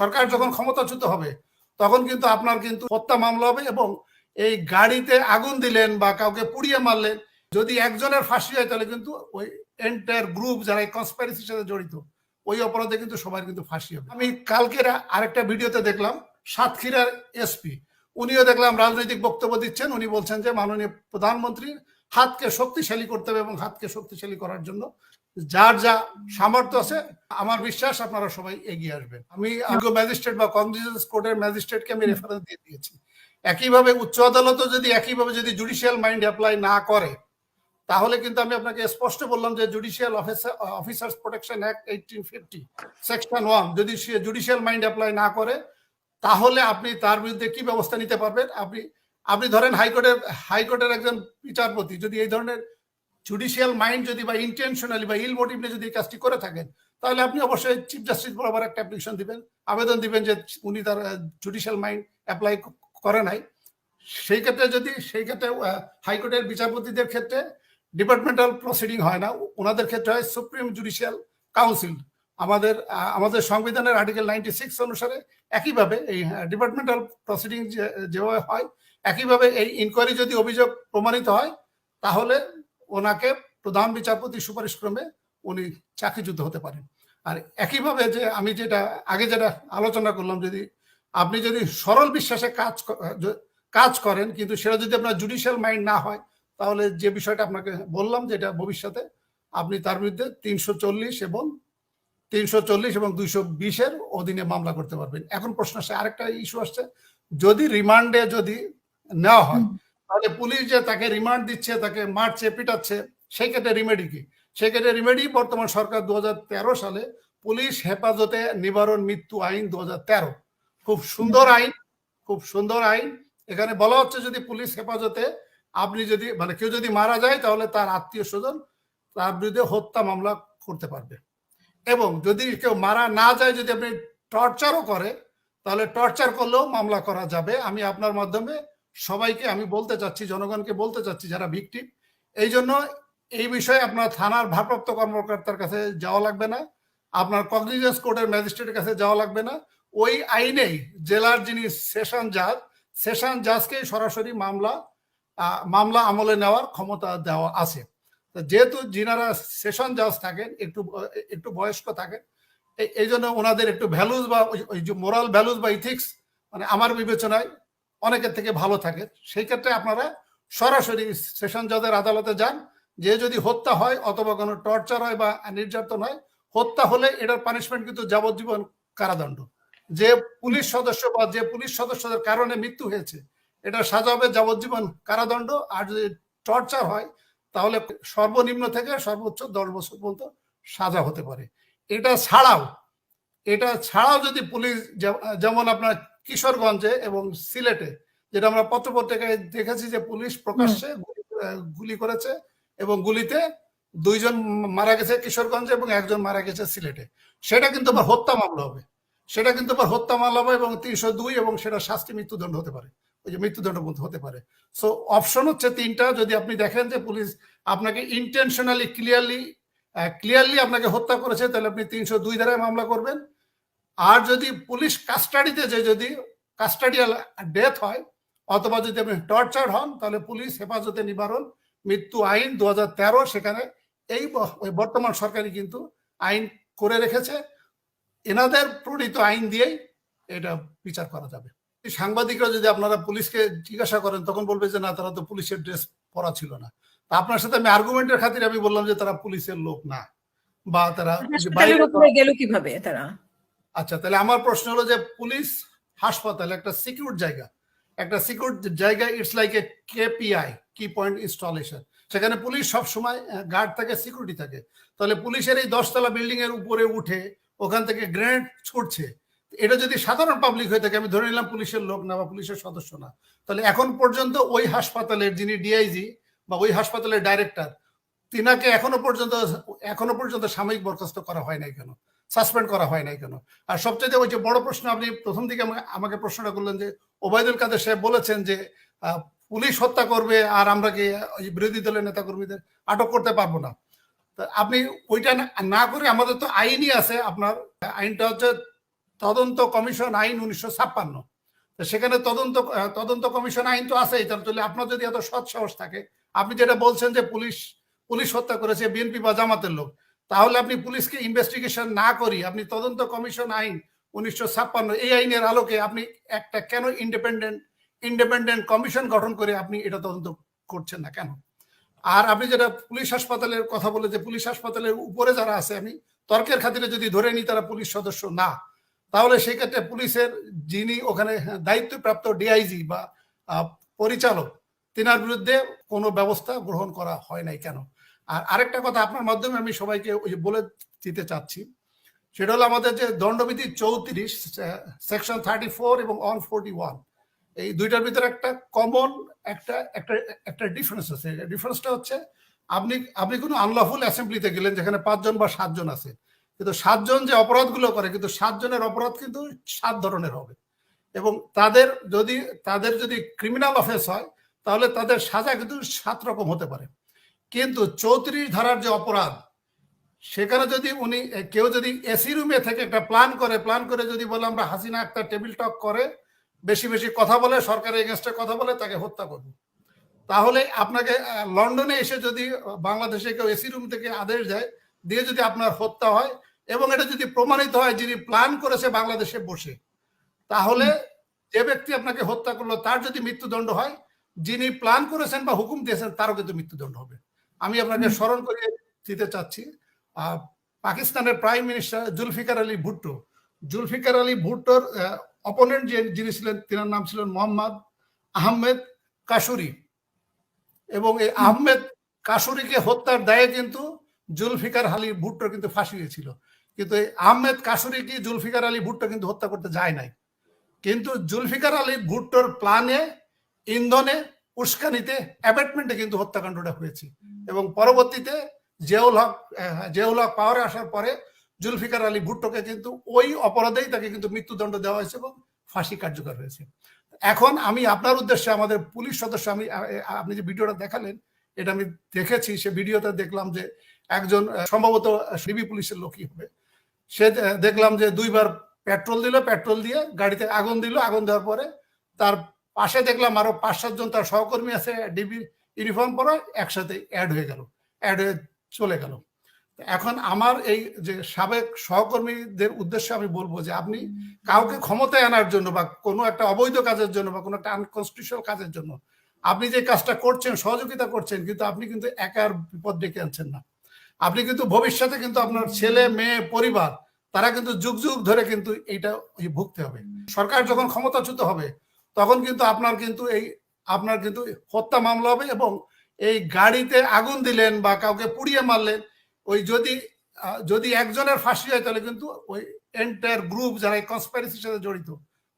সরকার যখন ক্ষমতাচ্যুত হবে, তখন কিন্তু আপনার কিন্তু হত্যা মামলা হবে এবং এই গাড়িতে আগুন দিলেন বা কাউকে পুড়িয়ে মারলেন, যদি একজনের ফাঁসি হয় তাহলে কিন্তু ওই এন্টায়ার গ্রুপ যারা এই কনস্পাইরেসির সাথে জড়িত, ওই অপরাধে কিন্তু সবার কিন্তু ফাঁসি হবে। আমি কালকের আরেকটা ভিডিওতে দেখলাম, সাতক্ষীরার এসপি উনিও দেখলাম রাজনৈতিক বক্তব্য দিচ্ছেন, উনি বলছেন যে মাননীয় প্রধানমন্ত্রী হাতকে শক্তিশালী করতে হবে এবং হাতকে শক্তিশালী করার জন্য যার যা সামর্থ্য আছে, আমার বিশ্বাস আপনারা সবাই এগিয়ে আসবেন। আমি ম্যাজিস্ট্রেট বা কংগ্রেস কোর্টের ম্যাজিস্ট্রেটকে আমি রেফারেন্স দিয়ে দিয়েছি। একইভাবে উচ্চ আদালতও যদি একইভাবে যদি জুডিশিয়াল মাইন্ড অ্যাপ্লাই না করে, তাহলে কিন্তু আমি আপনাকে স্পষ্ট বললাম যে judicial officer officers protection act eighteen fifty section one যদি সে জুডিশিয়াল মাইন্ড অ্যাপ্লাই না করে, তাহলে আপনি তার বিরুদ্ধে কি ব্যবস্থা নিতে পারবেন? আপনি আপনি ধরেন হাইকোর্টের হাইকোর্টের একজন বিচারপতি, যদি এই ধরনের জুডিশিয়াল মাইন্ড যদি বা ইন্টেনশনালি বা ইল মোটিভ নিয়ে যদি এই কাজটি করে থাকেন, তাহলে আপনি অবশ্যই চিফ জাস্টিস বরাবর একটা অ্যাপ্লিকেশন দিবেন। আবেদন দিবেন যে উনি তার জুডিশিয়াল মাইন্ড অ্যাপ্লাই করে নাই। সেই ক্ষেত্রে যদি, সেই ক্ষেত্রে হাইকোর্টের বিচারপতিদের ক্ষেত্রে ডিপার্টমেন্টাল প্রসিডিং হয় না, ওনাদের ক্ষেত্রে হয় সুপ্রিম জুডিশিয়াল কাউন্সিল আমাদের আমাদের সংবিধানের আর্টিকেল নাইনটি সিক্স অনুসারে একইভাবে এই ডিপার্টমেন্টাল প্রসিডিং যেভাবে হয়, একইভাবে এই ইনকোয়ারি যদি অভিযোগ প্রমাণিত হয়, তাহলে ওনাকে প্রধান বিচারপতি সুপারিশ ক্রমে উনি চাকরিচ্যুত হতে পারেন। আর একইভাবে যে আমি যেটা, আগে যেটা আলোচনা করলাম, যদি আপনি যদি সরল বিশ্বাসে কাজ কাজ করেন, কিন্তু সেটা যদি আপনার জুডিশিয়াল মাইন্ড না হয়, তাহলে যে বিষয়টা আপনাকে বললাম, যেটা ভবিষ্যতে আপনি তার বিরুদ্ধে তিনশো চল্লিশ এবং তিনশো চল্লিশ এবং দুইশো বিশের অধীনে মামলা করতে পারবেন। এখন প্রশ্ন আসছে আরেকটা ইস্যু আসছে, যদি রিমান্ডে যদি নেওয়া হয় তাহলে পুলিশ যে তাকে রিমান্ড দিচ্ছে, তাকে মারছে, পিটাচ্ছে সেই ক্ষেত্রে রিমেডি কি? সেই ক্ষেত্রে রিমেডি বর্তমান সরকার দু হাজার তেরো সালে পুলিশ হেফাজতে নিবারণ মৃত্যু আইন দুহাজার তেরো। খুব সুন্দর আইন, খুব সুন্দর আইন। এখানে বলা হচ্ছে যদি পুলিশ হেফাজতে আপনি যদি মানে কেউ যদি মারা যায়, তাহলে তার আত্মীয় স্বজন তার বিরুদ্ধে হত্যা মামলা করতে পারবে। এবং যদি কেউ মারা না যায়, যদি আপনি টর্চারও করে, তাহলে টর্চার করলেও মামলা করা যাবে। আমি আপনার মাধ্যমে সবাইকে আমি বলতে চাচ্ছি, জনগণকে বলতে চাচ্ছি যারা ভিকটিম এই জন্য এই বিষয়ে আপনার থানার ভারপ্রাপ্ত কর্মকর্তার কাছে যাওয়া লাগবে না, আপনার কগনিজেন্স কোর্টের ম্যাজিস্ট্রেটের কাছে যাওয়া লাগবে না। ওই আইনেই জেলার যিনি সেশন জাজ, সেশন জাজকে সরাসরি মামলা মামলা আমলে নেওয়ার ক্ষমতা দেওয়া আছে। যেহেতু যিনারা সেশন জাজ থাকেন, একটু একটু বয়স্ক থাকেন এই- জন্য ওনাদের একটু ভ্যালুজ বা ওই যে মোরাল ভ্যালুজ বা ইথিক্স মানে আমার বিবেচনায় অনেকের থেকে ভালো থাকে। সেই ক্ষেত্রে আপনারা সরাসরি সেশন জজের আদালতে যান। যে যদি হত্যা হয় অথবা কোনো টর্চার হয় বা নির্যাতন হয়, হত্যা হলে এটার পানিশমেন্ট কিন্তু যাবজ্জীবন কারাদণ্ড। যে পুলিশ সদস্য বা যে পুলিশ সদস্যদের কারণে মৃত্যু হয়েছে এটা সাজা হবে যাবজ্জীবন কারাদণ্ড। আর যদি টর্চার হয়, তাহলে সর্বনিম্ন থেকে সর্বোচ্চ দশ বছর পর্যন্ত সাজা হতে পারে। এটা ছাড়াও এটা ছাড়াও যদি পুলিশ, যেমন আপনার কিশোরগঞ্জে এবং সিলেটে যেটা আমরা পত্রপত্রিকায় দেখেছি যে পুলিশ প্রকাশ্যে গুলি- করেছে এবং গুলিতে দুইজন মারা গেছে কিশোরগঞ্জে এবং একজন মারা গেছে সিলেটে। সেটা কিন্তু আবার হত্যা মামলা হবে। সেটা কিন্তু আবার হত্যা মামলা হবে এবং তিনশো দুই এবং সেটা শাস্তি মৃত্যুদণ্ড হতে পারে। ওই যে মৃত্যুদণ্ড হতে পারে। সো অপশন হচ্ছে তিনটা। যদি আপনি দেখেন যে পুলিশ আপনাকে ইন্টেনশনালি ক্লিয়ারলি ক্লিয়ারলি আপনাকে হত্যা করেছে তাহলে আপনি তিনশো দুই ধারায় মামলা করবেন। আর যদি পুলিশ কাস্টাডিতে যে যদি কাস্টাডিয়াল ডেথ হয় অথবা যদি আপনি টর্চার হন তাহলে পুলিশ হেফাজতে নিবারণ। মৃত্যু আইন দু সেখানে এই বর্তমান সরকারই কিন্তু আইন করে রেখেছে। এনাদের প্রণীত আইন দিয়েই এটা বিচার করা যাবে। সাংবাদিকরা যদি আপনারা পুলিশকে জিজ্ঞাসা করেন তখন বলবে যে না তারা তো পুলিশের ড্রেস পরা ছিল না। তা আপনার সাথে আমি আর্গুমেন্টের খাতিরে আমি বললাম যে তারা পুলিশের লোক না। বা তারা গেল কীভাবে তারা? আচ্ছা তাহলে আমার প্রশ্ন হলো যে পুলিশ হাসপাতাল একটা সিকিউর জায়গা। একটা সিকিউর জায়গা it's like a KPI key point installation সেখানে পুলিশ সব সময় গার্ড থাকে সিকিউরিটি থাকে। তাহলে পুলিশের এই দশতলা বিল্ডিং এর উপরে উঠে ওখান থেকে গ্রেনেড ছুটছে। এটা যদি সাধারণ পাবলিক হয়ে থাকে, আমি ধরে নিলাম পুলিশের লোক না বা পুলিশের সদস্য না। তাহলে এখন পর্যন্ত ওই হাসপাতালের যিনি ডিআইজি বা ওই হাসপাতালের ডাইরেক্টর তিনাকে এখনও পর্যন্ত এখনও পর্যন্ত সাময়িক বরখাস্ত করা হয় নাই কেন? সাসপেন্ড করা হয় নাই কেন? আর সবচেয়ে ওই যে বড় প্রশ্ন আপনি প্রথম দিকে আমাকে প্রশ্নটা করলেন যে, ওবায়দুল কাদের সাহেব বলেছেন যে পুলিশ হত্যা করবে আর আমরা কি বিরোধী দলের নেতা কর্মীদের আটক করতে পারব না? আপনি ওইটা না- করে আমাদের তো আইনই আছে আপনার, আইনটা হচ্ছে তদন্ত কমিশন আইন উনিশশো ছাপ্পান্ন। সেখানে তদন্ত তদন্ত কমিশন আইন তো আছেই, তাহলে আপনার যদি এত সৎ সাহস থাকে, আপনি যেটা বলছেন যে পুলিশ পুলিশ হত্যা করেছে বিএনপি বা জামাতের লোক তাহলে আপনি পুলিশকে ইনভেস্টিগেশন না করি, আপনি তদন্ত কমিশন আইন উনিশশো ছাপ্পান্ন, এই আইনের আলোকে আপনি একটা কেন ইন্ডিপেন্ডেন্ট ইন্ডিপেন্ডেন্ট কমিশন গঠন করে আপনি এটা তদন্ত করছেন না কেন? আর আপনি যেটা পুলিশ হাসপাতালের কথা বলে যে পুলিশ হাসপাতালের উপরে যারা আছে, আমি তর্কের খাতিরে যদি ধরে নিই তারা পুলিশ সদস্য না, তাহলে সেই ক্ষেত্রে পুলিশের যিনি ওখানে দায়িত্বপ্রাপ্ত ডিআইজি বা পরিচালক, তিনার বিরুদ্ধে কোনো ব্যবস্থা গ্রহণ করা হয় নাই কেন? আর আরেকটা কথা আপনার মাধ্যমে আমি সবাইকে ওই বলে দিতে চাচ্ছি। সেটা হলো আমাদের যে দণ্ডবিধি চৌত্রিশ সেকশন থার্টি ফোর এবং অন ফোরটি ওয়ান এই দুইটার ভিতরে একটা কমন একটা একটা একটা ডিফারেন্স আছে। ডিফারেন্সটা হচ্ছে আপনি আপনি কোনো আনলফুল অ্যাসেম্বলিতে গেলেন যেখানে পাঁচজন বা সাতজন আছে, কিন্তু সাতজন যে অপরাধগুলো করে, কিন্তু সাতজনের অপরাধ কিন্তু সাত ধরনের হবে। এবং তাদের যদি তাদের যদি ক্রিমিনাল অফেন্স হয়, তাহলে তাদের সাজা কিন্তু সাত রকম হতে পারে। কিন্তু চৌত্রিশ ধারার যে অপরাধ সেখানে যদি উনি কেউ যদি এসি রুমে থেকে একটা প্ল্যান করে প্ল্যান করে যদি বলে আমরা হাসিনা একটা টেবিল টক করে বেশি বেশি কথা বলে সরকারের এগেনস্টে কথা বলে তাকে হত্যা করব। তাহলে আপনাকে লন্ডনে এসে যদি বাংলাদেশে কেউ এসি রুম থেকে আদেশ দেয় দিয়ে যদি আপনার হত্যা হয় এবং এটা যদি প্রমাণিত হয় যিনি প্ল্যান করেছে বাংলাদেশে বসে তাহলে যে ব্যক্তি আপনাকে হত্যা করল তার যদি মৃত্যুদণ্ড হয় যিনি প্ল্যান করেছেন বা হুকুম দিয়েছেন তারও কিন্তু মৃত্যুদণ্ড হবে। আমি আপনাকে স্মরণ করে দিতে চাচ্ছি পাকিস্তানের প্রাইম মিনিস্টার জুলফিকার আলী ভুট্টো। জুলফিকার আলী ভুট্টোর অপোনেন্ট যে যিনি ছিলেন তিনার নাম ছিলেন মোহাম্মদ আহমেদ কাশুরি। এবং এই আহমেদ কাশুরিকে হত্যার দায়ে কিন্তু জুলফিকার আলী ভুট্টো কিন্তু ফাঁসি হয়েছিল কিন্তু এই আহমেদ কাশুরিকে জুলফিকার আলী ভুট্টো কিন্তু হত্যা করতে যায় নাই। কিন্তু জুলফিকার আলী ভুট্টোর প্ল্যানে ইন্ধনে উস্কানিতে অ্যাবেটমেন্টে কিন্তু হত্যাকাণ্ডটা হয়েছে। এবং পরবর্তীতে জিয়াউল হক আহ, জিয়াউল হক পাওয়ারে আসার পরে জুলফিকার আলী ভুট্টোকে কিন্তু ওই অপরাধেই তাকে কিন্তু মৃত্যুদণ্ড দেওয়া হয়েছে এবং ফাঁসি কার্যকর হয়েছে। এখন আমি আপনার উদ্দেশ্যে আমাদের পুলিশ সদস্য আমি আপনি যে ভিডিওটা দেখালেন এটা আমি দেখেছি সে ভিডিওতে দেখলাম যে একজন সম্ভবত সিবি পুলিশের লোকই হবে। সে দেখলাম যে দুইবার পেট্রোল দিল পেট্রোল দিয়ে গাড়িতে আগুন দিল আগুন দেওয়ার পরে তার পাশে দেখলাম আরও পাঁচ সাতজন তার সহকর্মী আছে ডিবি ইউনিফর্ম পরা একসাথে অ্যাড হয়ে গেল অ্যাড হয়ে চলে গেল। এখন আমার এই যে সাবেক সহকর্মীদের উদ্দেশ্যে আমি বলব যে আপনি কাউকে ক্ষমতায় আনার জন্য বা কোনো একটা অবৈধ কাজের জন্য বা কোনো একটা আনকনস্টিটিউশনাল কাজের জন্য আপনি যে কাজটা করছেন, সহযোগিতা করছেন, কিন্তু আপনি কিন্তু একার বিপদ ডেকে আনছেন না। আপনি কিন্তু ভবিষ্যতে কিন্তু আপনার ছেলে, মেয়ে, পরিবার, তারা কিন্তু যুগ যুগ ধরে কিন্তু এইটা ভুগতে হবে। সরকার যখন ক্ষমতাচ্যুত হবে, তখন কিন্তু আপনার কিন্তু এই আপনার কিন্তু হত্যা মামলা হবে এবং এই গাড়িতে আগুন দিলেন বা কাউকে পুড়িয়ে মারলেন, ওই যদি যদি একজনের ফাঁসি হয় তাহলে কিন্তু ওই এন্টায়ার গ্রুপ যারা এই সাথে জড়িত,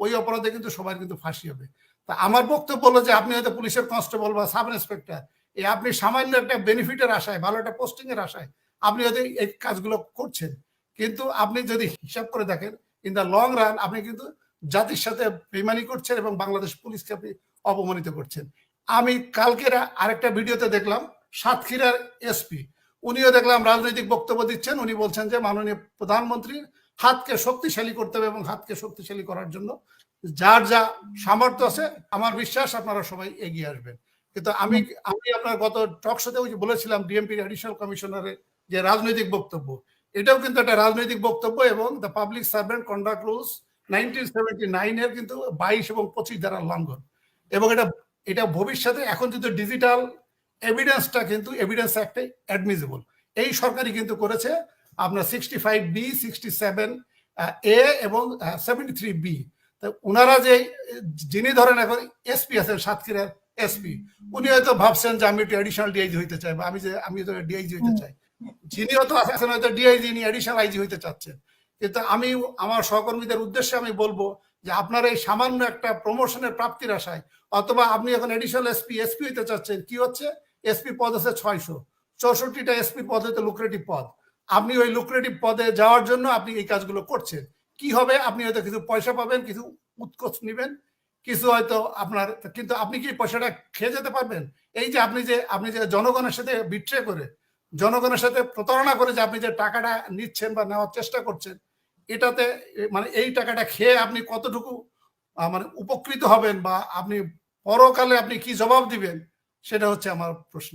ওই অপরাধে কিন্তু সবার কিন্তু ফাঁসি হবে। তা আমার বক্তব্য হলো যে আপনি হয়তো পুলিশের কনস্টেবল বা সাব ইন্সপেক্টর এই আপনি সামান্য একটা বেনিফিটের আশায়, ভালো একটা পোস্টিং এর আশায় আপনি হয়তো এই কাজগুলো করছেন। কিন্তু আপনি যদি হিসাব করে দেখেন ইন দ্য লং রান আপনি কিন্তু জাতির সাথে বেমানি করছেন এবং বাংলাদেশ পুলিশকে আপনি অপমানিত করছেন। আমি কালকের আরেকটা ভিডিওতে দেখলাম সাতক্ষীরার এসপি। উনিও দেখলাম রাজনৈতিক বক্তব্য দিচ্ছেন। উনি বলছেন যে, মাননীয় প্রধানমন্ত্রী হাতকে শক্তিশালী করতে হবে এবং হাতকে শক্তিশালী করার জন্য যার যা সামর্থ্য আছে, আমার বিশ্বাস আপনারা সবাই এগিয়ে আসবেন। কিন্তু আমি আমি আপনার গত টক শোতে বলেছিলাম ডিএমপির অ্যাডিশনাল কমিশনারের যে রাজনৈতিক বক্তব্য, এটাও কিন্তু একটা রাজনৈতিক বক্তব্য এবং the public servant conduct rules nineteen seventy নাইনের কিন্তু বাইশ এবং পঁচিশ দ্বারা লঙ্ঘন। এবং এটা এটা ভবিষ্যতে এখন কিন্তু ডিজিটাল এভিডেন্সটা কিন্তু এভিডেন্স একটা অ্যাডমিজিবল এই সরকারই কিন্তু করেছে আপনার sixty five B sixty seven A এবং সেভেন্টি থ্রি বি ওনারা যে যিনি ধরেন এখন এসপি আছেন সাতক্ষীরার এসপি উনি হয়তো ভাবছেন যে আমি একটু অ্যাডিশনাল ডিআইজি হইতে চাই বা আমি যে আমি তো ডিআইজি হইতে চাই। যিনি হয়তো আছেন হয়তো ডিআইজি ইনি অ্যাডিশনাল আইজি হইতে চাচ্ছেন। কিন্তু আমি, আমার সহকর্মীদের উদ্দেশ্যে আমি বলব যে আপনার এই সামান্য একটা প্রমোশনের প্রাপ্তির আশায়, অথবা আপনি এখন এডিশনাল এসপি এসপি হইতে চাচ্ছেন, কি হচ্ছে? এসপি পদ আছে ছয়শো। চৌষট্টিটা এসপি পদ হতে লুক্রেটিভ পদ। আপনি ওই লুক্রেটিভ পদে যাওয়ার জন্য আপনি এই কাজগুলো করছেন। কি হবে? আপনি হয়তো কিছু পয়সা পাবেন, কিছু উৎকোচ নেবেন, কিছু হয়তো আপনার, কিন্তু আপনি কি পয়সাটা খেয়ে যেতে পারবেন? এই যে আপনি যে আপনি যে জনগণের সাথে বিট্রে করে, জনগণের সাথে প্রতারণা করে যে আপনি যে টাকাটা নিচ্ছেন বা নেওয়ার চেষ্টা করছেন এটাতে মানে এই টাকাটা খেয়ে আপনি কতটুকু মানে উপকৃত হবেন বা আপনি পরকালে আপনি কি জবাব দিবেন, সেটা হচ্ছে আমার প্রশ্ন।